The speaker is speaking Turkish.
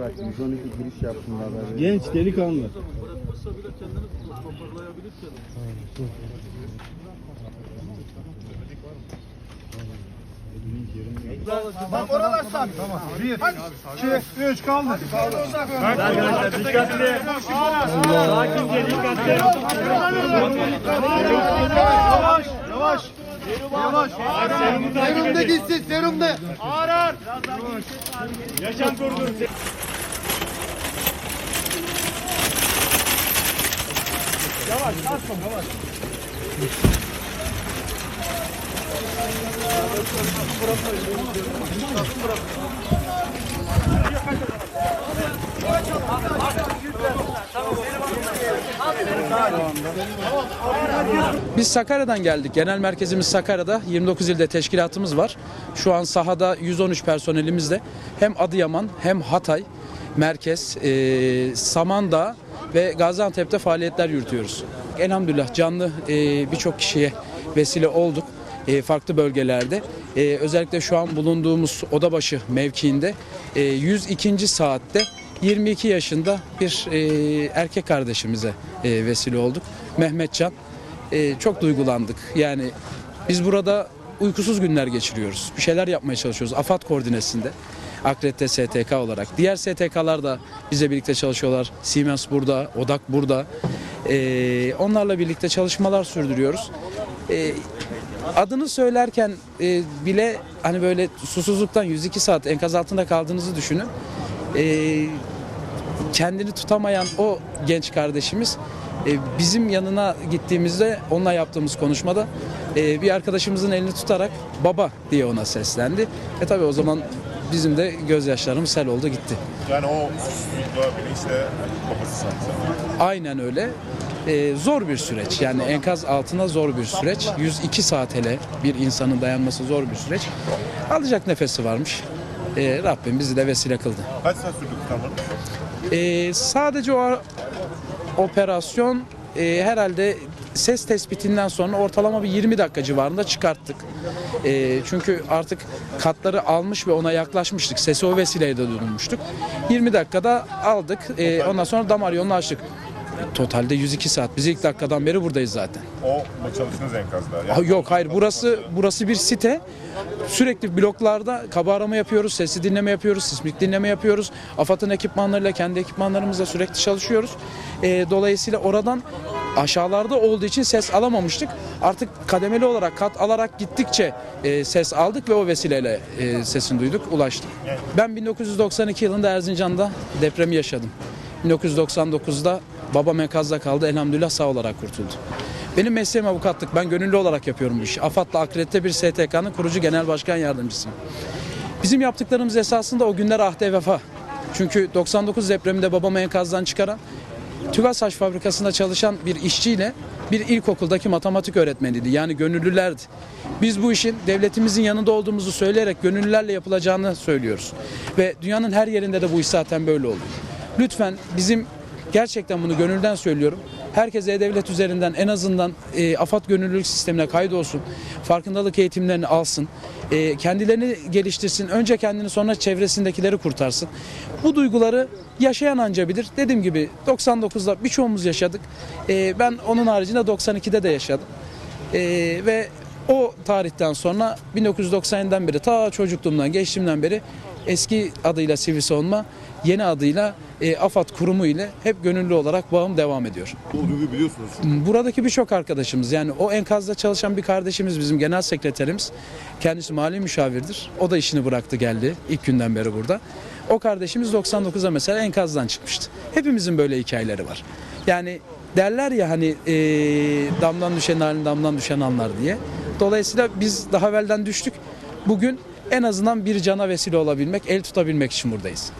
112 giriş yapsınlar. Genç delikanlı. Bak oralar sabit. Tamam. Bir, iki, üç kaldı. Arkadaşlar dikkatli. Sakince dikkatli. Yavaş, yavaş. Yavaş. Serumu takip Serumda edin. gitsin, serumda. Yaşam korudur. Biz Sakarya'dan geldik. Genel merkezimiz Sakarya'da. 29 ilde teşkilatımız var. Şu an sahada 113 personelimizle hem Adıyaman hem Hatay merkez, e, Samandağ ve Gaziantep'te faaliyetler yürütüyoruz. Elhamdülillah canlı e, birçok kişiye vesile olduk e, farklı bölgelerde. E, özellikle şu an bulunduğumuz Odabaşı mevkiinde e, 102. saatte 22 yaşında bir e, erkek kardeşimize e, vesile olduk. Mehmetcan. E, çok duygulandık. Yani biz burada uykusuz günler geçiriyoruz. Bir şeyler yapmaya çalışıyoruz. AFAD koordinesinde. Akredite STK olarak. Diğer STK'lar da bize birlikte çalışıyorlar. Siemens burada, Odak burada. E, onlarla birlikte çalışmalar sürdürüyoruz. E, adını söylerken e, bile hani böyle susuzluktan 102 saat enkaz altında kaldığınızı düşünün. E, kendini tutamayan o genç kardeşimiz e, bizim yanına gittiğimizde onunla yaptığımız konuşmada e, bir arkadaşımızın elini tutarak baba diye ona seslendi. E tabi o zaman bizim de gözyaşlarımız sel oldu gitti. Yani o susuzlukla bilinçle babası sanki. Aynen öyle. E, zor bir süreç. Yani enkaz altına zor bir süreç. 102 saat hele bir insanın dayanması zor bir süreç. Alacak nefesi varmış. E, Rabbim bizi de vesile kıldı. Kaç saat sürdü? Ee, sadece o operasyon e, herhalde ses tespitinden sonra ortalama bir 20 dakika civarında çıkarttık. E, çünkü artık katları almış ve ona yaklaşmıştık. Sesi o vesileyle de duyulmuştuk. 20 dakikada aldık. E, ondan sonra damar yolunu açtık. Totalde 102 saat. Biz ilk dakikadan beri buradayız zaten. O mu çalıştınız enkazda? Ha, Yok hayır burası burası bir site. Sürekli bloklarda kaba arama yapıyoruz, sesli dinleme yapıyoruz, sismik dinleme yapıyoruz. AFAD'ın ekipmanlarıyla, kendi ekipmanlarımızla sürekli çalışıyoruz. Ee, dolayısıyla oradan aşağılarda olduğu için ses alamamıştık. Artık kademeli olarak kat alarak gittikçe e, ses aldık ve o vesileyle e, sesini duyduk, ulaştık. Ben 1992 yılında Erzincan'da depremi yaşadım. 1999'da babam enkazda kaldı. Elhamdülillah sağ olarak kurtuldu. Benim mesleğim avukatlık. Ben gönüllü olarak yapıyorum bu işi. AFAD'la akredite bir STK'nın kurucu genel başkan yardımcısıyım. Bizim yaptıklarımız esasında o günler ahde vefa. Çünkü 99 depreminde babamı enkazdan çıkaran TÜGASAŞ fabrikasında çalışan bir işçiyle bir ilkokuldaki matematik öğretmeniydi. Yani gönüllülerdi. Biz bu işin devletimizin yanında olduğumuzu söyleyerek gönüllülerle yapılacağını söylüyoruz. Ve dünyanın her yerinde de bu iş zaten böyle oluyor. Lütfen bizim gerçekten bunu gönülden söylüyorum. Herkes E-Devlet üzerinden en azından e, AFAD gönüllülük sistemine kaydolsun. Farkındalık eğitimlerini alsın. e, kendilerini geliştirsin. Önce kendini sonra çevresindekileri kurtarsın. Bu duyguları yaşayan anca bilir. Dediğim gibi 99'da birçoğumuz yaşadık. E, ben onun haricinde 92'de de yaşadım. E, ve o tarihten sonra 1990'dan beri ta çocukluğumdan gençliğimden beri eski adıyla Sivil Savunma yeni adıyla e, AFAD kurumu ile hep gönüllü olarak bağım devam ediyor. Duyguyu biliyorsunuz. Buradaki birçok arkadaşımız yani o enkazda çalışan bir kardeşimiz bizim genel sekreterimiz. Kendisi mali müşavirdir. O da işini bıraktı geldi ilk günden beri burada. O kardeşimiz 99'a mesela enkazdan çıkmıştı. Hepimizin böyle hikayeleri var. Yani derler ya hani e, damdan düşen halin damdan düşen anlar diye. Dolayısıyla biz daha evvelden düştük. Bugün en azından bir cana vesile olabilmek, el tutabilmek için buradayız.